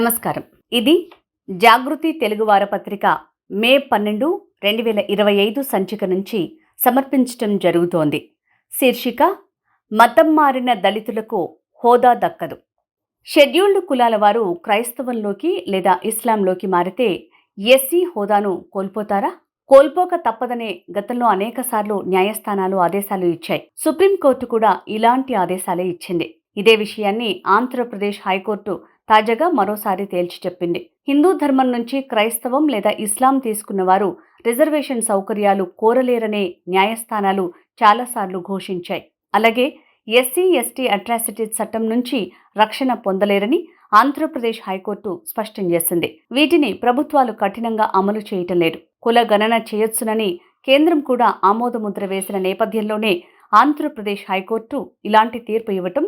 నమస్కారం. ఇది జాగృతి తెలుగు వారపత్రిక మే పన్నెండు రెండు వేల ఇరవై ఐదు సంచిక నుంచి సమర్పించటం జరుగుతోంది. శీర్షిక మతం మారిన దళితులకు హోదా దక్కదు. షెడ్యూల్డ్ కులాల వారు క్రైస్తవంలోకి లేదా ఇస్లాంలోకి మారితే ఎస్సీ హోదాను కోల్పోతారా? కోల్పోక తప్పదనే గతంలో అనేకసార్లు న్యాయస్థానాలు ఆదేశాలు ఇచ్చాయి. సుప్రీంకోర్టు కూడా ఇలాంటి ఆదేశాలే ఇచ్చింది. ఇదే విషయాన్ని ఆంధ్రప్రదేశ్ హైకోర్టు తాజాగా మరోసారి తేల్చి చెప్పింది. హిందూ ధర్మం నుంచి క్రైస్తవం లేదా ఇస్లాం తీసుకున్నవారు రిజర్వేషన్ సౌకర్యాలు కోరలేరనే న్యాయస్థానాలు చాలాసార్లు ఘోషించాయి. అలాగే ఎస్సీ ఎస్టీ అట్రాసిటీస్ చట్టం నుంచి రక్షణ పొందలేరని ఆంధ్రప్రదేశ్ హైకోర్టు స్పష్టం చేసింది. వీటిని ప్రభుత్వాలు కఠినంగా అమలు చేయటం లేదు. కుల గణన చేయొచ్చునని కేంద్రం కూడా ఆమోదముద్ర వేసిన నేపథ్యంలోనే ఆంధ్రప్రదేశ్ హైకోర్టు ఇలాంటి తీర్పు ఇవ్వటం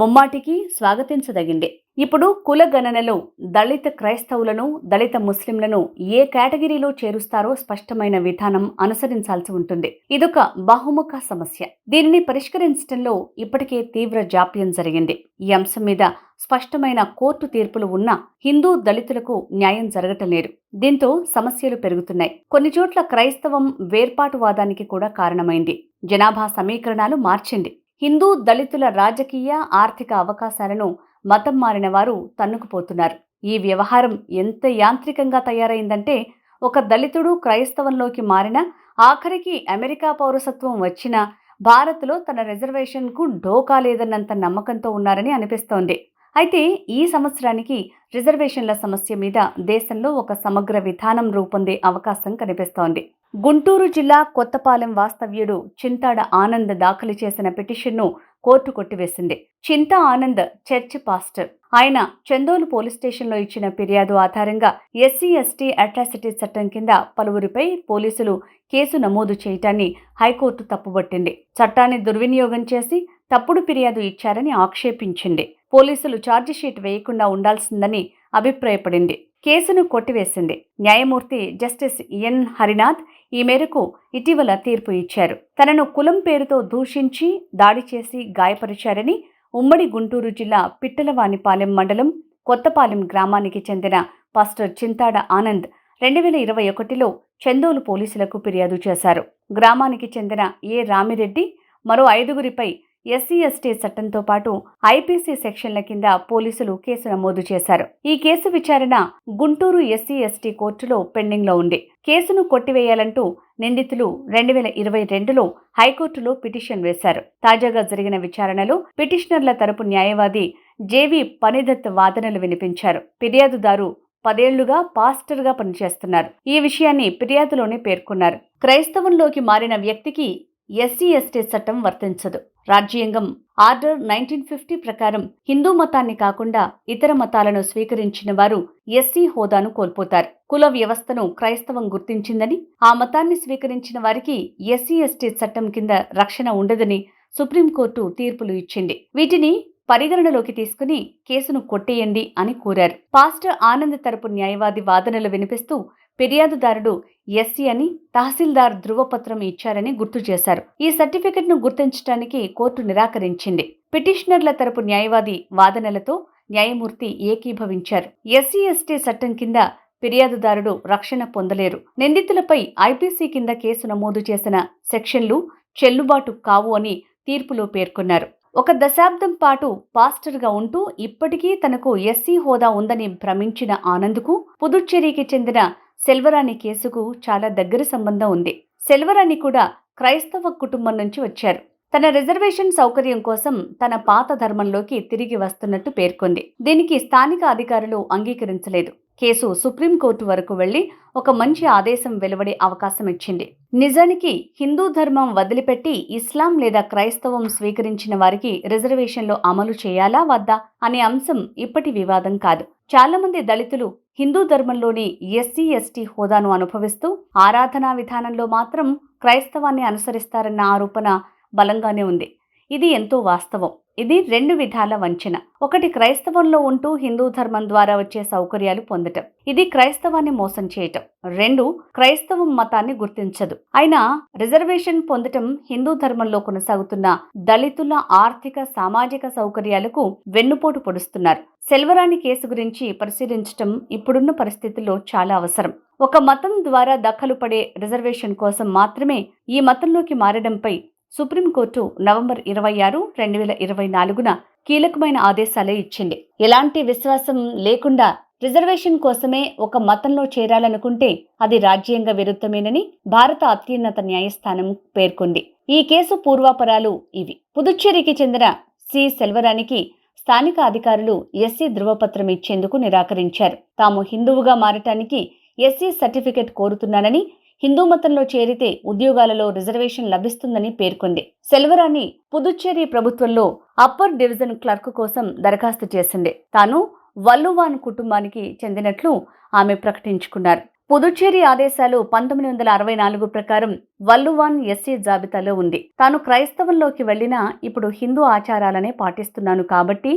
ముమ్మాటికి స్వాగతించదగిందే. ఇప్పుడు కుల గణనలో దళిత క్రైస్తవులను దళిత ముస్లింలను ఏ కేటగిరీలో చేరుస్తారో స్పష్టమైన విధానం అనుసరించాల్సి ఉంటుంది. ఇదొక బహుముఖ సమస్య. దీనిని పరిష్కరించడంలో ఇప్పటికే తీవ్ర జాప్యం జరిగింది. ఈ అంశం మీద స్పష్టమైన కోర్టు తీర్పులు ఉన్నా హిందూ దళితులకు న్యాయం జరగటం లేదు. దీంతో సమస్యలు పెరుగుతున్నాయి. కొన్ని చోట్ల క్రైస్తవం వేర్పాటువాదానికి కూడా కారణమైంది. జనాభా సమీకరణాలు మార్చింది. హిందూ దళితుల రాజకీయ ఆర్థిక అవకాశాలను మతం మారిన వారు తన్నుకుపోతున్నారు. ఈ వ్యవహారం ఎంత యాంత్రికంగా తయారైందంటే ఒక దళితుడు క్రైస్తవంలోకి మారిన ఆఖరికి అమెరికా పౌరసత్వం వచ్చినా భారత్లో తన రిజర్వేషన్కు ఢోకా లేదన్నంత నమ్మకంతో ఉన్నారని అనిపిస్తోంది. అయితే ఈ సంవత్సరానికి రిజర్వేషన్ల సమస్య మీద దేశంలో ఒక సమగ్ర విధానం రూపొందే అవకాశం కనిపిస్తోంది. గుంటూరు జిల్లా కొత్తపాలెం వాస్తవ్యుడు చింతాడ ఆనంద్ దాఖలు చేసిన పిటిషన్ను కోర్టు కొట్టివేసింది. చింత ఆనంద్ చర్చ్ పాస్టర్. ఆయన చందోలు పోలీస్ స్టేషన్లో ఇచ్చిన ఫిర్యాదు ఆధారంగా ఎస్సీ ఎస్టీ అట్రాసిటీ చట్టం కింద పలువురిపై పోలీసులు కేసు నమోదు చేయటాన్ని హైకోర్టు తప్పుబట్టింది. చట్టాన్ని దుర్వినియోగం చేసి తప్పుడు ఫిర్యాదు ఇచ్చారని ఆక్షేపించింది. పోలీసులు ఛార్జిషీట్ వేయకుండా ఉండాల్సిందని అభిప్రాయపడింది. కేసును కొట్టివేసింది. న్యాయమూర్తి జస్టిస్ ఎన్. హరినాథ్ ఈ మేరకు ఇటీవల తీర్పు ఇచ్చారు. తనను కులం పేరుతో దూషించి దాడి చేసి గాయపరిచారని ఉమ్మడి గుంటూరు జిల్లా పిట్టలవానిపాలెం మండలం కొత్తపాలెం గ్రామానికి చెందిన పాస్టర్ చింతాడ ఆనంద్ రెండు వేల ఇరవై ఒకటిలో చందోలు పోలీసులకు ఫిర్యాదు చేశారు. గ్రామానికి చెందిన ఏ రామిరెడ్డి మరో ఐదుగురిపై ఎస్సీ ఎస్టీ చట్టంతో పాటు ఐపీసీ సెక్షన్ల కింద పోలీసులు కేసు నమోదు చేశారు. ఈ కేసు విచారణ గుంటూరు ఎస్సీ ఎస్టీ కోర్టులో పెండింగ్లో ఉంది. కేసును కొట్టివేయాలంటూ నిందితులు రెండు వేల ఇరవై రెండులో హైకోర్టులో పిటిషన్ వేశారు. తాజాగా జరిగిన విచారణలో పిటిషనర్ల తరపు న్యాయవాది జేవి పనిదత్ వాదనలు వినిపించారు. ఫిర్యాదుదారు పదేళ్ళుగా పాస్టర్గా పనిచేస్తున్నారు. ఈ విషయాన్ని ఫిర్యాదులోనే పేర్కొన్నారు. క్రైస్తవంలోకి మారిన వ్యక్తికి ఎస్సీ ఎస్టీ చట్టం వర్తించదు. రాజ్యాంగం ఆర్డర్ నైన్టీన్ ఫిఫ్టీ ప్రకారం హిందూ మతాన్ని కాకుండా ఇతర మతాలను స్వీకరించిన వారు ఎస్సీ హోదాను కోల్పోతారు. కుల వ్యవస్థను క్రైస్తవం గుర్తించిందని ఆ మతాన్ని స్వీకరించిన వారికి ఎస్సీ ఎస్టీ చట్టం కింద రక్షణ ఉండదని సుప్రీంకోర్టు తీర్పులు ఇచ్చింది. వీటిని పరిగణనలోకి తీసుకుని కేసును కొట్టేయండి అని కోరారు. పాస్టర్ ఆనంద్ తరపు న్యాయవాది వాదనలు వినిపిస్తూ ఫిర్యాదుదారుడు ఎస్సీ అని తహసీల్దార్ ధృవపత్రం ఇచ్చారని గుర్తు చేశారు. ఈ సర్టిఫికెట్ను గుర్తించడానికి కోర్టు నిరాకరించింది. పిటిషనర్ల తరపు న్యాయవాది వాదనలతో న్యాయమూర్తి ఏకీభవించారు. ఎస్సీ ఎస్టీ చట్టం కింద ఫిర్యాదుదారుడు రక్షణ పొందలేరు. నిందితులపై ఐపీసీ కింద కేసు నమోదు చేసిన సెక్షన్లు చెల్లుబాటు కావు అని తీర్పులో పేర్కొన్నారు. ఒక దశాబ్దం పాటు పాస్టర్గా ఉంటూ ఇప్పటికీ తనకు ఎస్సీ హోదా ఉందని భ్రమించిన ఆనంద్కు పుదుచ్చేరికి చెందిన సెల్వరాణి కేసుకు చాలా దగ్గర సంబంధం ఉంది. సెల్వరాణి కూడా క్రైస్తవ కుటుంబం నుంచి వచ్చారు. తన రిజర్వేషన్ సౌకర్యం కోసం తన పాత ధర్మంలోకి తిరిగి వస్తున్నట్టు పేర్కొంది. దీనికి స్థానిక అధికారులు అంగీకరించలేదు. కేసు సుప్రీంకోర్టు వరకు వెళ్ళి ఒక మంచి ఆదేశం వెలువడే అవకాశం ఇచ్చింది. నిజానికి హిందూ ధర్మం వదిలిపెట్టి ఇస్లాం లేదా క్రైస్తవం స్వీకరించిన వారికి రిజర్వేషన్లో అమలు చేయాలా వద్దా అనే అంశం ఇప్పటి వివాదం కాదు. చాలామంది దళితులు హిందూ ధర్మంలోని ఎస్సీ ఎస్టీ హోదాను అనుభవిస్తూ ఆరాధనా విధానంలో మాత్రం క్రైస్తవాన్ని అనుసరిస్తారన్న ఆరోపణ బలంగానే ఉంది. ఇది ఎంతో వాస్తవం. ఇది రెండు విధాల వంచన. ఒకటి క్రైస్తవంలో ఉంటూ హిందూ ధర్మం ద్వారా వచ్చే సౌకర్యాలు పొందటం. ఇది క్రైస్తవాన్ని మోసం చేయటం. రెండు క్రైస్తవం మతాన్ని గుర్తించదు. అయినా రిజర్వేషన్ పొందటం హిందూ ధర్మంలో కొనసాగుతున్న దళితుల ఆర్థిక సామాజిక సౌకర్యాలకు వెన్నుపోటు పొడుస్తున్నారు. సెల్వరాణి కేసు గురించి పరిశీలించటం ఇప్పుడున్న పరిస్థితుల్లో చాలా అవసరం. ఒక మతం ద్వారా దఖలు పడే రిజర్వేషన్ కోసం మాత్రమే ఈ మతంలోకి మారడంపై సుప్రీంకోర్టు నవంబర్ ఇరవై ఆరు రెండు వేల ఇరవై నాలుగున కీలకమైన ఆదేశాలే ఇచ్చింది. ఎలాంటి విశ్వాసం లేకుండా రిజర్వేషన్ కోసమే ఒక మతంలో చేరాలనుకుంటే అది రాజ్యాంగ విరుద్ధమేనని భారత అత్యున్నత న్యాయస్థానం పేర్కొంది. ఈ కేసు పూర్వాపరాలు ఇవి. పుదుచ్చేరికి చెందిన సి. సెల్వరానికి స్థానిక అధికారులు ఎస్సీ ధృవపత్రం ఇచ్చేందుకు నిరాకరించారు. తాము హిందువుగా మారటానికి ఎస్సీ సర్టిఫికెట్ కోరుతున్నానని హిందూ మతంలో చేరితే ఉద్యోగాలలో రిజర్వేషన్ లభిస్తుందని పేర్కొంది. సెల్వరాణి పుదుచ్చేరి ప్రభుత్వంలో అప్పర్ డివిజన్ క్లర్క్ కోసం దరఖాస్తు చేసింది. తాను వల్లువాన్ కుటుంబానికి చెందినట్లు ఆమె ప్రకటించుకున్నారు. పుదుచ్చేరి ఆదేశాలు పంతొమ్మిది వందల అరవై నాలుగు ప్రకారం వల్లువాన్ ఎస్సీ జాబితాలో ఉంది. తాను క్రైస్తవంలోకి వెళ్ళినా ఇప్పుడు హిందూ ఆచారాలనే పాటిస్తున్నాను కాబట్టి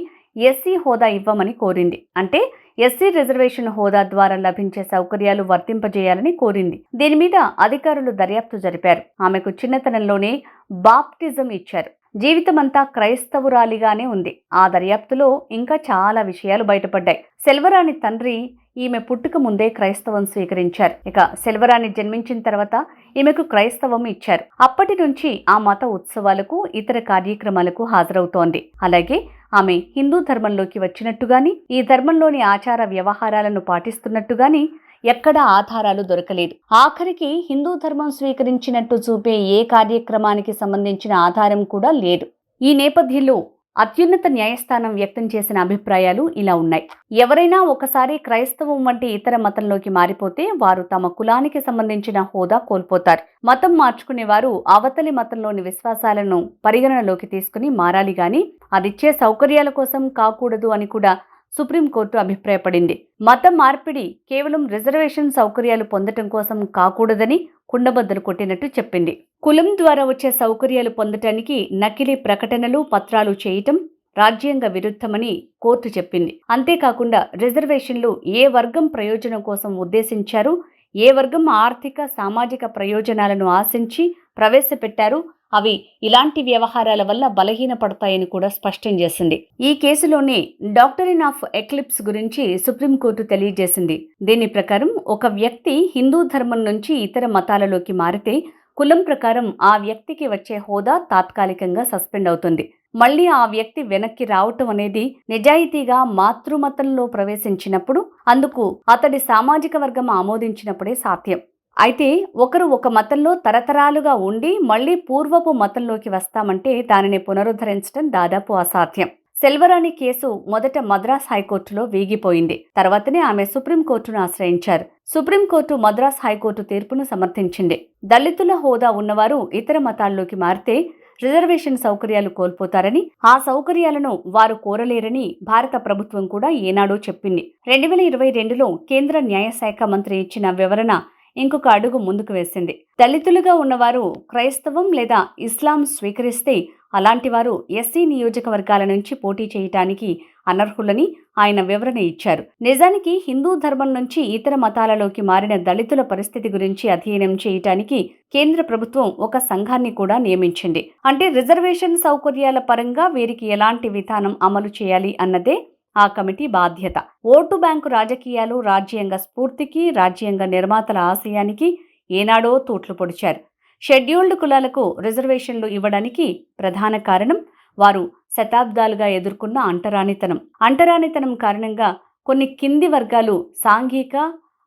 ఎస్సీ హోదా ఇవ్వమని కోరింది. అంటే ఎస్సీ రిజర్వేషన్ హోదా ద్వారా లభించే సౌకర్యాలు వర్తింపజేయాలని కోరింది. దీని మీద అధికారులు దర్యాప్తు జరిపారు. ఆమెకు చిన్నతనంలోనే బాప్టిజం ఇచ్చారు. జీవితమంతా క్రైస్తవురాలిగానే ఉంది. ఆ దర్యాప్తులో ఇంకా చాలా విషయాలు బయటపడ్డాయి. సెల్వరాణి తండ్రి ఈమె పుట్టుక ముందే క్రైస్తవం స్వీకరించారు. ఇక సెల్వరాణి జన్మించిన తర్వాత ఈమెకు క్రైస్తవం ఇచ్చారు. అప్పటి నుంచి ఆ మత ఉత్సవాలకు ఇతర కార్యక్రమాలకు హాజరవుతోంది. అలాగే ఆమె హిందూ ధర్మంలోకి వచ్చినట్టుగాని ఈ ధర్మంలోని ఆచార వ్యవహారాలను పాటిస్తున్నట్టుగాని ఎక్కడా ఆధారాలు దొరకలేదు. ఆఖరికి హిందూ ధర్మం స్వీకరించినట్టు చూపే ఏ కార్యక్రమానికి సంబంధించిన ఆధారం కూడా లేదు. ఈ నేపథ్యంలో అత్యున్నత న్యాయస్థానం వ్యక్తం చేసిన అభిప్రాయాలు ఇలా ఉన్నాయి. ఎవరైనా ఒకసారి క్రైస్తవం వంటి ఇతర మతంలోకి మారిపోతే వారు తమ కులానికి సంబంధించిన హోదా కోల్పోతారు. మతం మార్చుకునే వారు అవతలి మతంలోని విశ్వాసాలను పరిగణనలోకి తీసుకుని మారాలి గాని అదిచ్చే సౌకర్యాల కోసం కాకూడదు అని కూడా సుప్రీంకోర్టు అభిప్రాయపడింది. మత మార్పిడి కేవలం రిజర్వేషన్ సౌకర్యాలు పొందటం కోసం కాకూడదని కుండబద్దలు కొట్టినట్టు చెప్పింది. కులం ద్వారా వచ్చే సౌకర్యాలు పొందటానికి నకిలీ ప్రకటనలు పత్రాలు చేయటం రాజ్యాంగ విరుద్ధమని కోర్టు చెప్పింది. అంతేకాకుండా రిజర్వేషన్లు ఏ వర్గం ప్రయోజనం కోసం ఉద్దేశించారు ఏ వర్గం ఆర్థిక సామాజిక ప్రయోజనాలను ఆశించి ప్రవేశపెట్టారు అవి ఇలాంటి వ్యవహారాల వల్ల బలహీనపడతాయని కూడా స్పష్టం చేసింది. ఈ కేసులోనే డాక్టరిన్ ఆఫ్ ఎక్లిప్స్ గురించి సుప్రీంకోర్టు తెలియజేసింది. దీని ప్రకారం ఒక వ్యక్తి హిందూ ధర్మం నుంచి ఇతర మతాలలోకి మారితే కులం ప్రకారం ఆ వ్యక్తికి వచ్చే హోదా తాత్కాలికంగా సస్పెండ్ అవుతుంది. మళ్ళీ ఆ వ్యక్తి వెనక్కి రావటం అనేది నిజాయితీగా మాతృమతంలో ప్రవేశించినప్పుడు అందుకు అతడి సామాజిక వర్గం ఆమోదించినప్పుడే సాధ్యం. అయితే ఒకరు ఒక మతంలో తరతరాలుగా ఉండి మళ్ళీ పూర్వపు మతంలోకి వస్తామంటే దానిని పునరుద్ధరించడం దాదాపు అసాధ్యం. సెల్వరాణి కేసు మొదట మద్రాస్ హైకోర్టులో వీగిపోయింది. తర్వాతనే ఆమె సుప్రీంకోర్టును ఆశ్రయించారు. సుప్రీంకోర్టు మద్రాస్ హైకోర్టు తీర్పును సమర్థించింది. దళితుల హోదా ఉన్నవారు ఇతర మతాల్లోకి మారితే రిజర్వేషన్ సౌకర్యాలు కోల్పోతారని ఆ సౌకర్యాలను వారు కోరలేరని భారత ప్రభుత్వం కూడా ఏనాడో చెప్పింది. రెండు వేల ఇరవై రెండులో కేంద్ర న్యాయశాఖ మంత్రి ఇచ్చిన వివరణ ఇంకొక అడుగు ముందుకు వేసింది. దళితులుగా ఉన్నవారు క్రైస్తవం లేదా ఇస్లాం స్వీకరిస్తే అలాంటి వారు ఎస్సీ నియోజకవర్గాల నుంచి పోటీ చేయటానికి అనర్హులని ఆయన వివరణ ఇచ్చారు. నిజానికి హిందూ ధర్మం నుంచి ఇతర మతాలలోకి మారిన దళితుల పరిస్థితి గురించి అధ్యయనం చేయటానికి కేంద్ర ప్రభుత్వం ఒక సంఘాన్ని కూడా నియమించింది. అంటే రిజర్వేషన్ సౌకర్యాల పరంగా వీరికి ఎలాంటి విధానం అమలు చేయాలి అన్నదే ఆ కమిటీ బాధ్యత. ఓటు బ్యాంకు రాజకీయాలు రాజ్యాంగ స్ఫూర్తికి రాజ్యాంగ నిర్మాతల ఆశయానికి ఏనాడో తూట్లు పొడిచారు. షెడ్యూల్డ్ కులాలకు రిజర్వేషన్లు ఇవ్వడానికి ప్రధాన కారణం వారు శతాబ్దాలుగా ఎదుర్కొన్న అంటరానితనం. అంటరానితనం కారణంగా కొన్ని కింది వర్గాలు సాంఘిక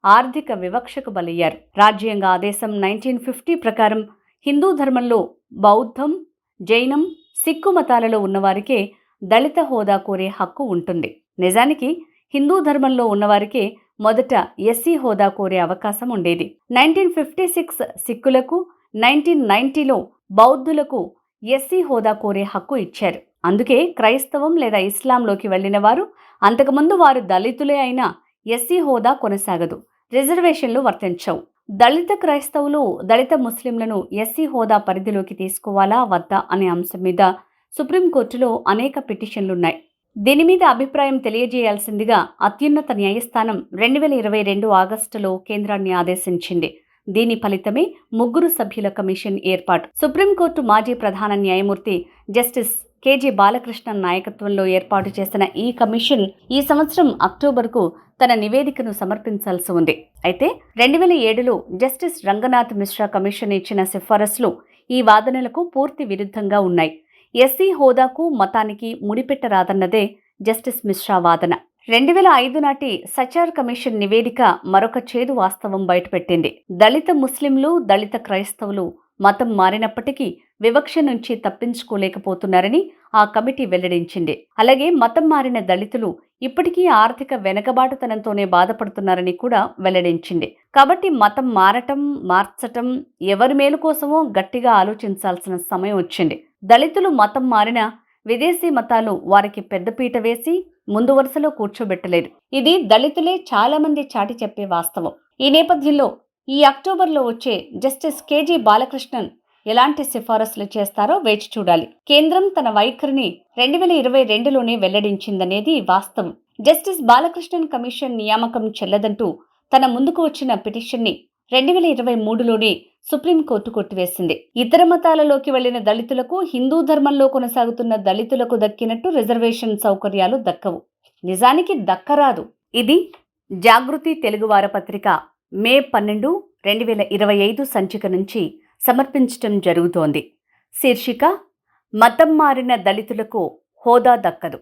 ఆర్థిక వివక్షకు బలయ్యారు. రాజ్యాంగ ఆదేశం నైన్టీన్ ఫిఫ్టీ ప్రకారం హిందూ ధర్మంలో బౌద్ధం జైనం సిక్కు మతాలలో ఉన్నవారికే దళిత హోదా కోరే హక్కు ఉంటుంది. నిజానికి హిందూ ధర్మంలో ఉన్నవారికే మొదట ఎస్సీ హోదా కోరే అవకాశం ఉండేది. నైన్టీన్ ఫిఫ్టీ సిక్స్ సిక్కులకు నైన్టీన్ నైన్టీలో బౌద్ధులకు ఎస్సీ హోదా కోరే హక్కు ఇచ్చారు. అందుకే క్రైస్తవం లేదా ఇస్లాంలోకి వెళ్ళిన వారు అంతకుముందు వారు దళితులే అయినా ఎస్సీ హోదా కొనసాగదు. రిజర్వేషన్లు వర్తించవు. దళిత క్రైస్తవులు దళిత ముస్లింలను ఎస్సీ హోదా పరిధిలోకి తీసుకోవాలా వద్దా అనే అంశం మీద సుప్రీంకోర్టులో అనేక పిటిషన్లున్నాయి. దీని మీద అభిప్రాయం తెలియజేయాల్సిందిగా అత్యున్నత న్యాయస్థానం రెండు వేల ఇరవై రెండు ఆగస్టులో కేంద్రాన్ని ఆదేశించింది. దీని ఫలితమే ముగ్గురు సభ్యుల కమిషన్ ఏర్పాటు. సుప్రీంకోర్టు మాజీ ప్రధాన న్యాయమూర్తి జస్టిస్ కేజీ బాలకృష్ణ నాయకత్వంలో ఏర్పాటు చేసిన ఈ కమిషన్ ఈ సంవత్సరం అక్టోబర్కు తన నివేదికను సమర్పించాల్సి ఉంది. అయితే రెండు వేల ఏడులో జస్టిస్ రంగనాథ్ మిశ్రా కమిషన్ ఇచ్చిన సిఫారసులు ఈ వాదనలకు పూర్తి విరుద్ధంగా ఉన్నాయి. ఎస్సీ హోదాకు మతానికి ముడిపెట్టరాదన్నదే జస్టిస్ మిశ్రా వాదన. రెండు వేల ఐదు నాటి సచార్ కమిషన్ నివేదిక మరొక చేదు వాస్తవం బయటపెట్టింది. దళిత ముస్లింలు దళిత క్రైస్తవులు మతం మారినప్పటికీ వివక్ష నుంచి తప్పించుకోలేకపోతున్నారని ఆ కమిటీ వెల్లడించింది. అలాగే మతం మారిన దళితులు ఇప్పటికీ ఆర్థిక వెనకబాటుతనంతోనే బాధపడుతున్నారని కూడా వెల్లడించింది. కాబట్టి మతం మారటం మార్చటం ఎవరి మేలు కోసమో గట్టిగా ఆలోచించాల్సిన సమయం వచ్చింది. దళితులు మతం మారిన విదేశీ మతాలు వారికి పెద్దపీట వేసి ముందు వరుసలో కూర్చోబెట్టలేదు. ఇది దళితులే చాలా మంది చాటి చెప్పే వాస్తవం. ఈ నేపథ్యంలో ఈ అక్టోబర్లో వచ్చే జస్టిస్ కేజీ బాలకృష్ణన్ ఎలాంటి సిఫారసులు చేస్తారో వేచి చూడాలి. కేంద్రం తన వైఖరిని రెండు వేల ఇరవై రెండులోనే వెల్లడించిందనేది వాస్తవం. జస్టిస్ బాలకృష్ణన్ కమిషన్ నియామకం చెల్లదంటూ తన ముందుకు వచ్చిన పిటిషన్ని రెండు వేల ఇరవై మూడులోనే సుప్రీంకోర్టు కొట్టివేసింది. ఇతర మతాలలోకి వెళ్ళిన దళితులకు హిందూ ధర్మంలో కొనసాగుతున్న దళితులకు దక్కినట్టు రిజర్వేషన్ సౌకర్యాలు దక్కవు. నిజానికి దక్కరాదు. ఇది జాగృతి తెలుగు వారపత్రిక మే పన్నెండు రెండు వేల ఇరవై ఐదు సంచిక నుంచి సమర్పించటం జరుగుతోంది. శీర్షిక మతం మారిన దళితులకు హోదా దక్కదు.